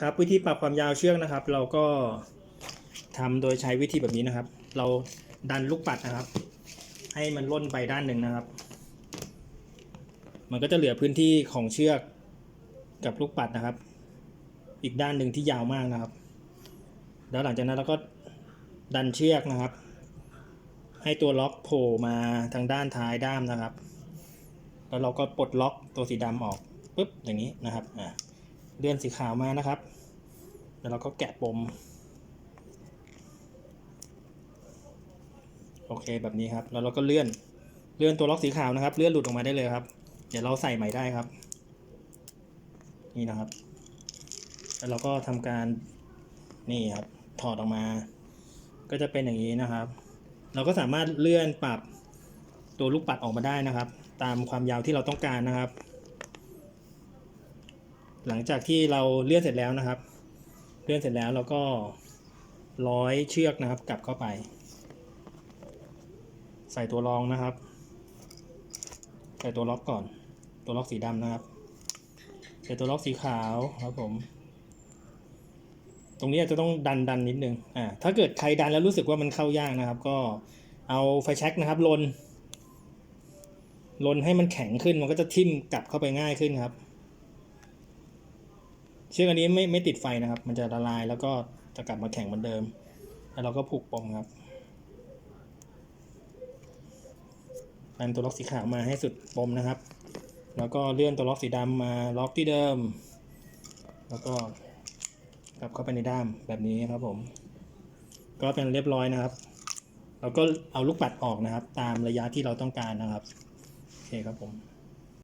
ครับวิธีปรับความยาวเชือกนะครับ เราก็ทำโดยใช้วิธีแบบนี้นะครับ เราดันลูกปัดนะครับ ให้มันล่นไปด้านหนึ่งนะครับ มันก็จะเหลือพื้นที่ของเชือกกับลูกปัดนะครับ อีกด้านหนึ่งที่ยาวมากนะครับ แล้วหลังจากนั้นเราก็ดันเชือกนะครับ ให้ตัวล็อกโผล่มาทางด้านท้ายด้ามนะครับ แล้วเราก็ปลดล็อกตัวสีดำออกปุ๊บอย่างนี้นะครับอ่า เลื่อนสีขาวมานะครับ แล้วเราก็แกะปม โอเคแบบนี้ครับ แล้วเราก็เลื่อน เลื่อนตัวล็อกสีขาวนะครับ เลื่อนหลุดออกมาได้เลยครับ เดี๋ยวเราใส่ใหม่ได้ครับ นี่นะครับ แล้วเราก็ทำการ นี่ครับ ถอดออกมา ก็จะเป็นอย่างนี้นะครับ เราก็สามารถเลื่อนปรับตัวลูกปัดออกมาได้นะครับ ตามความยาวที่เราต้องการนะครับ หลังจากที่เราเลื่อนเสร็จแล้วนะครับ เลื่อนเสร็จแล้วเราก็ร้อยเชือกนะครับ กลับเข้าไป ใส่ตัวรองนะครับ ใส่ตัวล็อกก่อน ตัวล็อกสีดำนะครับ ใส่ตัวล็อกสีขาวครับผม ตรงนี้อาจจะต้องดันดันนิดนึงอ่าถ้าเกิดใครดันแล้วรู้สึกว่ามันเข้ายากนะครับ ก็เอาไฟแช็กนะครับลนลนให้มันแข็งขึ้นมันก็จะทิ่มกลับเข้าไปง่ายขึ้นครับ เชือกอันนี้ไม่ไม่ติดไฟนะครับ มันจะละลายแล้วก็จะกลับมาแข็งเหมือนเดิม แล้วเราก็ผูกปมครับดันตัวล็อกสีขาวมาให้สุดปมนะครับ แล้วก็เลื่อนตัวล็อกสีดำมาล็อกที่เดิม แล้วก็กลับเข้าไปในด้ามแบบนี้ครับผม ก็เป็นเรียบร้อยนะครับ เราก็เอาลูกปัดออกนะครับ ตามระยะที่เราต้องการนะครับ โอเคครับผม